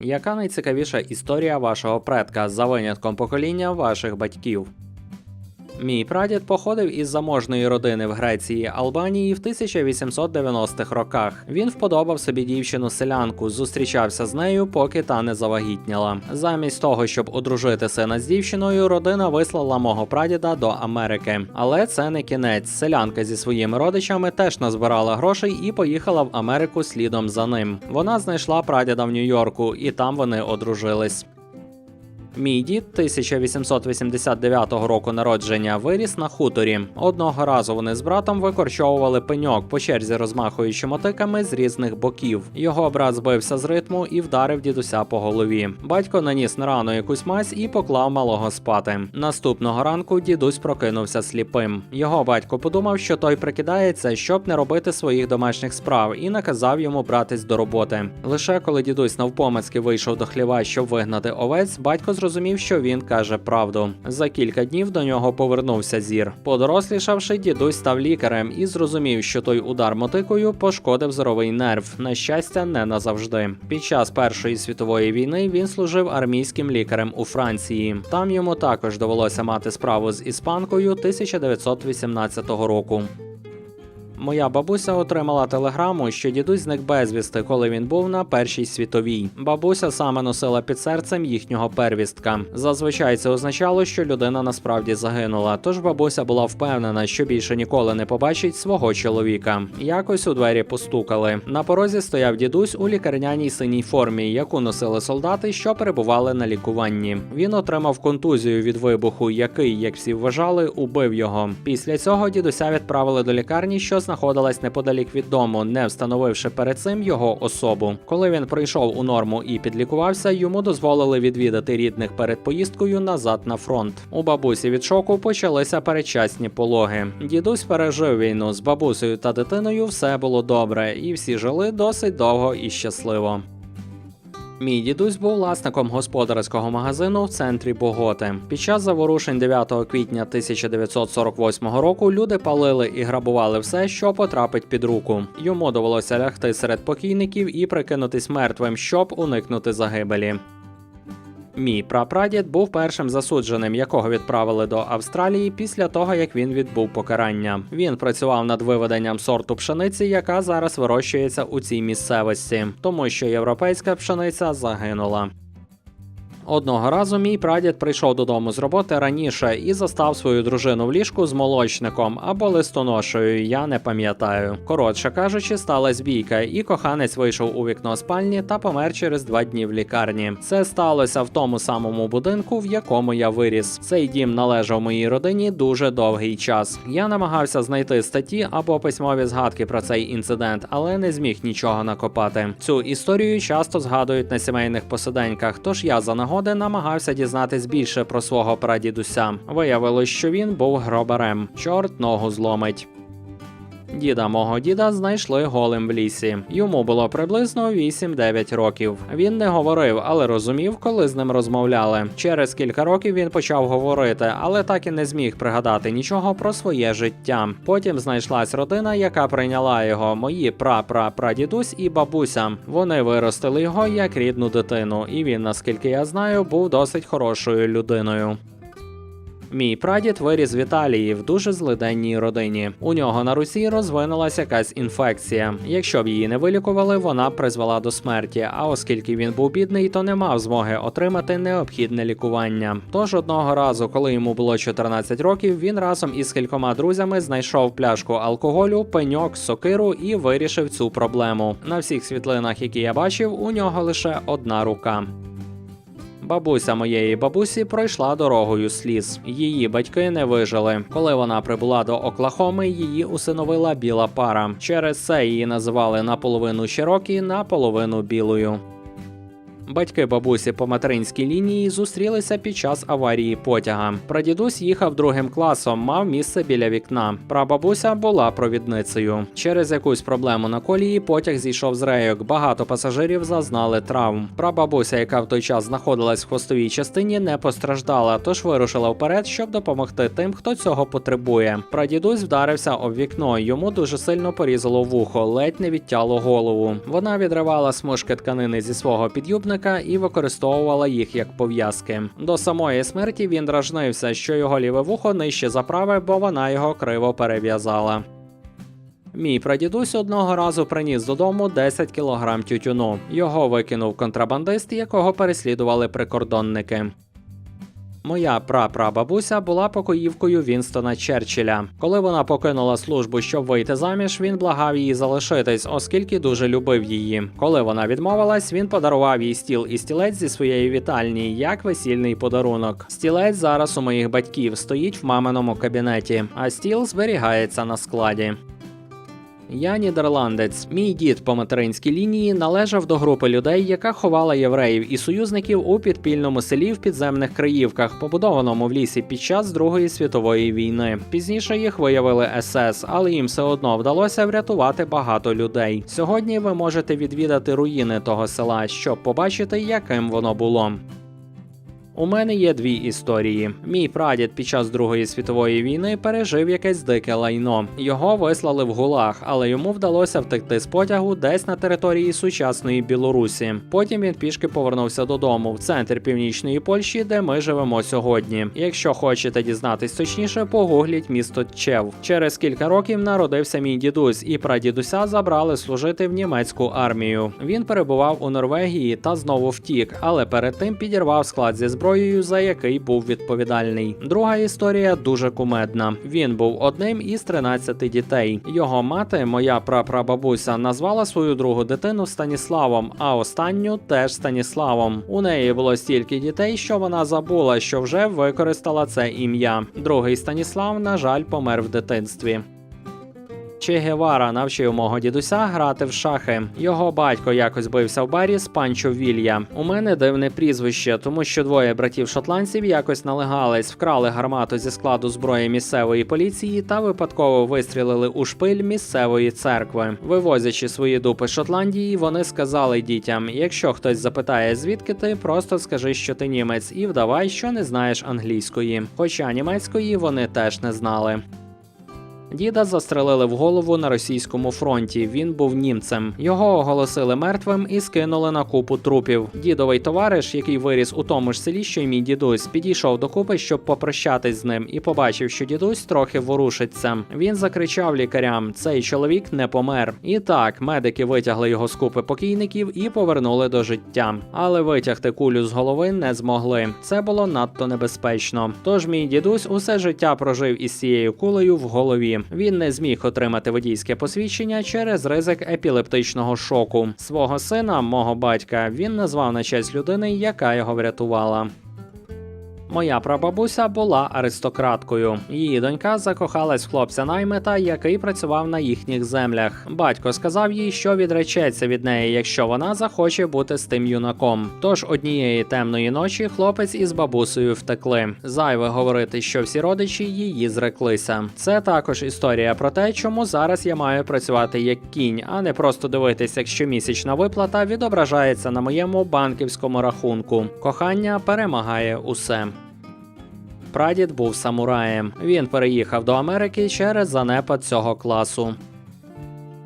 Яка найцікавіша історія вашого предка за винятком покоління ваших батьків? Мій прадід походив із заможної родини в Греції Албанії в 1890-х роках. Він вподобав собі дівчину селянку, зустрічався з нею, поки та не завагітняла. Замість того, щоб одружити сина з дівчиною, родина вислала мого прадіда до Америки. Але це не кінець. Селянка зі своїми родичами теж назбирала грошей і поїхала в Америку слідом за ним. Вона знайшла прадіда в Нью-Йорку, і там вони одружились. Мій дід 1889 року народження виріс на хуторі. Одного разу вони з братом викорчовували пеньок по черзі розмахуючи мотиками з різних боків. Його брат збився з ритму і вдарив дідуся по голові. Батько наніс на рану якусь мазь і поклав малого спати. Наступного ранку дідусь прокинувся сліпим. Його батько подумав, що той прикидається, щоб не робити своїх домашніх справ, і наказав йому братись до роботи. Лише коли дідусь навпомацьки вийшов до хліва, щоб вигнати овець, батько зрозумів, що він каже правду. За кілька днів до нього повернувся зір. Подорослішавши, дідусь став лікарем і зрозумів, що той удар мотикою пошкодив зоровий нерв. На щастя, не назавжди. Під час Першої світової війни він служив армійським лікарем у Франції. Там йому також довелося мати справу з іспанкою 1918 року. Моя бабуся отримала телеграму, що дідусь зник безвісти, коли він був на першій світовій. Бабуся саме носила під серцем їхнього первістка. Зазвичай це означало, що людина насправді загинула. Тож бабуся була впевнена, що більше ніколи не побачить свого чоловіка. Якось у двері постукали. На порозі стояв дідусь у лікарняній синій формі, яку носили солдати, що перебували на лікуванні. Він отримав контузію від вибуху, який, як всі вважали, убив його. Після цього дідуся відправили до лікарні, що знаходилась неподалік від дому, не встановивши перед цим його особу. Коли він прийшов у норму і підлікувався, йому дозволили відвідати рідних перед поїздкою назад на фронт. У бабусі від шоку почалися передчасні пологи. Дідусь пережив війну з бабусею та дитиною. Все було добре, і всі жили досить довго і щасливо. Мій дідусь був власником господарського магазину в центрі Боготи. Під час заворушень 9 квітня 1948 року люди палили і грабували все, що потрапить під руку. Йому довелося лягти серед покійників і прикинутись мертвим, щоб уникнути загибелі. Мій прапрадід був першим засудженим, якого відправили до Австралії після того, як він відбув покарання. Він працював над виведенням сорту пшениці, яка зараз вирощується у цій місцевості, тому що європейська пшениця загинула. Одного разу мій прадід прийшов додому з роботи раніше і застав свою дружину в ліжку з молочником або листоношею. Я не пам'ятаю. Коротше кажучи, сталася бійка, і коханець вийшов у вікно спальні та помер через два дні в лікарні. Це сталося в тому самому будинку, в якому я виріс. Цей дім належав моїй родині дуже довгий час. Я намагався знайти статті або письмові згадки про цей інцидент, але не зміг нічого накопати. Цю історію часто згадують на сімейних посиденьках, тож я за нагоди намагався дізнатись більше про свого прадідуся. Виявилось, що він був гробарем. Чорт ногу зломить. Діда мого діда знайшли голим в лісі. Йому було приблизно 8-9 років. Він не говорив, але розумів, коли з ним розмовляли. Через кілька років він почав говорити, але так і не зміг пригадати нічого про своє життя. Потім знайшлась родина, яка прийняла його, мої пра-пра-прадідусь і бабуся. Вони виростили його як рідну дитину, і він, наскільки я знаю, був досить хорошою людиною. Мій прадід виріс в Італії в дуже злиденній родині. У нього на Русі розвинулася якась інфекція. Якщо б її не вилікували, вона призвела до смерті. А оскільки він був бідний, то не мав змоги отримати необхідне лікування. Тож одного разу, коли йому було 14 років, він разом із кількома друзями знайшов пляшку алкоголю, пеньок, сокиру і вирішив цю проблему. На всіх світлинах, які я бачив, у нього лише одна рука. Бабуся моєї бабусі пройшла дорогою сліз. Її батьки не вижили. Коли вона прибула до Оклахоми, її усиновила біла пара. Через це її називали наполовину Широкі, наполовину білою. Батьки бабусі по материнській лінії зустрілися під час аварії потяга. Прадідусь їхав другим класом, мав місце біля вікна. Прабабуся була провідницею. Через якусь проблему на колії потяг зійшов з рейок. Багато пасажирів зазнали травм. Прабабуся, яка в той час знаходилась в хвостовій частині, не постраждала, тож вирушила вперед, щоб допомогти тим, хто цього потребує. Прадідусь вдарився об вікно. Йому дуже сильно порізало вухо, ледь не відтяло голову. Вона відривала смужки тканини зі свого під'юбника годинника і використовувала їх як пов'язки. До самої смерті він дражнився, що його ліве вухо нижче за праве, бо вона його криво перев'язала. Мій прадідусь одного разу приніс додому 10 кілограм тютюну. Його викинув контрабандист, якого переслідували прикордонники. Моя прапрабабуся була покоївкою Вінстона Черчилля. Коли вона покинула службу, щоб вийти заміж, він благав її залишитись, оскільки дуже любив її. Коли вона відмовилась, він подарував їй стіл і стілець зі своєї вітальні, як весільний подарунок. Стілець зараз у моїх батьків стоїть в маминому кабінеті, а стіл зберігається на складі. Я нідерландець. Мій дід по материнській лінії належав до групи людей, яка ховала євреїв і союзників у підпільному селі в підземних Криївках, побудованому в лісі під час Другої світової війни. Пізніше їх виявили СС, але їм все одно вдалося врятувати багато людей. Сьогодні ви можете відвідати руїни того села, щоб побачити, яким воно було. У мене є дві історії. Мій прадід під час Другої світової війни пережив якесь дике лайно. Його вислали в гулаг, але йому вдалося втекти з потягу десь на території сучасної Білорусі. Потім він пішки повернувся додому в центр північної Польщі, де ми живемо сьогодні. Якщо хочете дізнатись точніше, погугліть місто Чев. Через кілька років народився мій дідусь, і прадідуся забрали служити в німецьку армію. Він перебував у Норвегії та знову втік, але перед тим підірвав склад зі зброєю, за який був відповідальний. Друга історія дуже кумедна. Він був одним із 13 дітей. Його мати, моя прапрабабуся, назвала свою другу дитину Станіславом, а останню теж Станіславом. У неї було стільки дітей, що вона забула, що вже використала це ім'я. Другий Станіслав, на жаль, помер в дитинстві. Че Гевара навчив мого дідуся грати в шахи. Його батько якось бився в барі з Панчо Вілья. У мене дивне прізвище, тому що двоє братів шотландців якось налегались, вкрали гармату зі складу зброї місцевої поліції та випадково вистрілили у шпиль місцевої церкви. Вивозячи свої дупи з Шотландії, вони сказали дітям: якщо хтось запитає, звідки ти, просто скажи, що ти німець, і вдавай, що не знаєш англійської. Хоча німецької вони теж не знали. Діда застрелили в голову на російському фронті. Він був німцем. Його оголосили мертвим і скинули на купу трупів. Дідовий товариш, який виріс у тому ж селі, що й мій дідусь, підійшов до купи, щоб попрощатись з ним, і побачив, що дідусь трохи ворушиться. Він закричав лікарям: цей чоловік не помер. І так, медики витягли його з купи покійників і повернули до життя. Але витягти кулю з голови не змогли. Це було надто небезпечно. Тож мій дідусь усе життя прожив із цією кулею в голові. Він не зміг отримати водійське посвідчення через ризик епілептичного шоку. Свого сина, мого батька, він назвав на честь людини, яка його врятувала. Моя прабабуся була аристократкою. Її донька закохалась в хлопця наймита, який працював на їхніх землях. Батько сказав їй, що відречеться від неї, якщо вона захоче бути з тим юнаком. Тож однієї темної ночі хлопець із бабусею втекли. Зайве говорити, що всі родичі її зреклися. Це також історія про те, чому зараз я маю працювати як кінь, а не просто дивитися, як щомісячна виплата відображається на моєму банківському рахунку. Кохання перемагає усе. Прадід був самураєм. Він переїхав до Америки через занепад цього класу.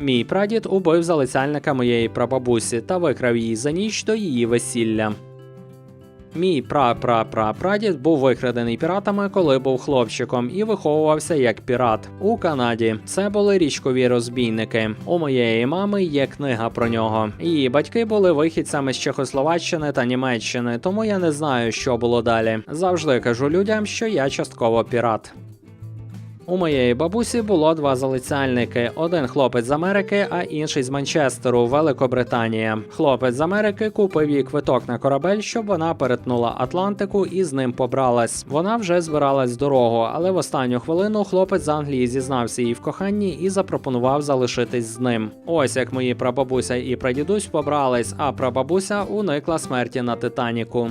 Мій прадід убив залицяльника моєї прабабусі та викрав її за ніч до її весілля. Мій пра-пра-пра-прадід був викрадений піратами, коли був хлопчиком, і виховувався як пірат у Канаді. Це були річкові розбійники. У моєї мами є книга про нього. Її батьки були вихідцями з Чехословаччини та Німеччини, тому я не знаю, що було далі. Завжди кажу людям, що я частково пірат. У моєї бабусі було два залицяльники: один хлопець з Америки, а інший з Манчестеру, Великобританія. Хлопець з Америки купив їй квиток на корабель, щоб вона перетнула Атлантику і з ним побралась. Вона вже збиралась з дорогу, але в останню хвилину хлопець з Англії зізнався їй в коханні і запропонував залишитись з ним. Ось як мої прабабуся і прадідусь побрались, а прабабуся уникла смерті на Титаніку.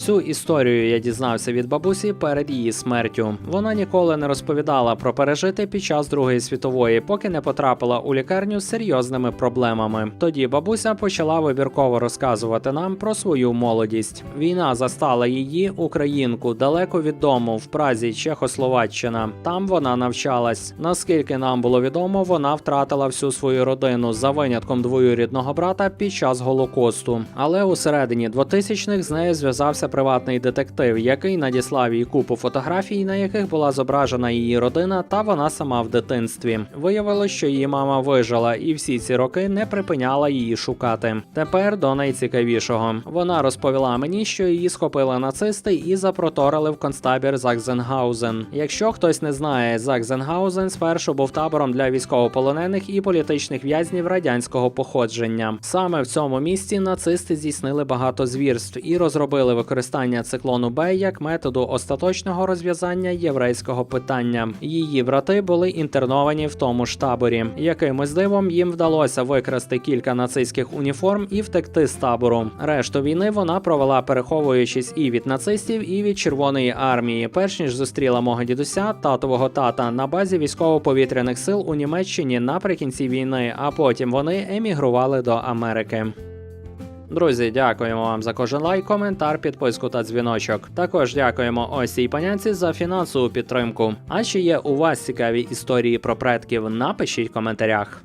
Цю історію я дізнався від бабусі перед її смертю. Вона ніколи не розповідала про пережити під час Другої світової, поки не потрапила у лікарню з серйозними проблемами. Тоді бабуся почала вибірково розказувати нам про свою молодість. Війна застала її, українку, далеко від дому, в Празі, Чехословаччина. Там вона навчалась. Наскільки нам було відомо, вона втратила всю свою родину за винятком двоюрідного брата під час голокосту. Але у середині 2000-х з нею зв'язався приватний детектив, який надіслав їй купу фотографій, на яких була зображена її родина та вона сама в дитинстві. Виявилось, що її мама вижила, і всі ці роки не припиняла її шукати. Тепер до найцікавішого. Вона розповіла мені, що її схопили нацисти і запроторили в концтабір Закзенгаузен. Якщо хтось не знає, Закзенгаузен спершу був табором для військовополонених і політичних в'язнів радянського походження. Саме в цьому місці нацисти здійснили багато звірств і розробили використання циклону Б як методу остаточного розв'язання єврейського питання. Її брати були інтерновані в тому ж таборі. Якимось дивом їм вдалося викрасти кілька нацистських уніформ і втекти з табору. Решту війни вона провела переховуючись і від нацистів, і від Червоної армії, перш ніж зустріла мого дідуся, татового тата, на базі військово-повітряних сил у Німеччині наприкінці війни, а потім вони емігрували до Америки. Друзі, дякуємо вам за кожен лайк, коментар, підписку та дзвіночок. Також дякуємо ось цій панянці за фінансову підтримку. А чи є у вас цікаві історії про предків? Напишіть в коментарях.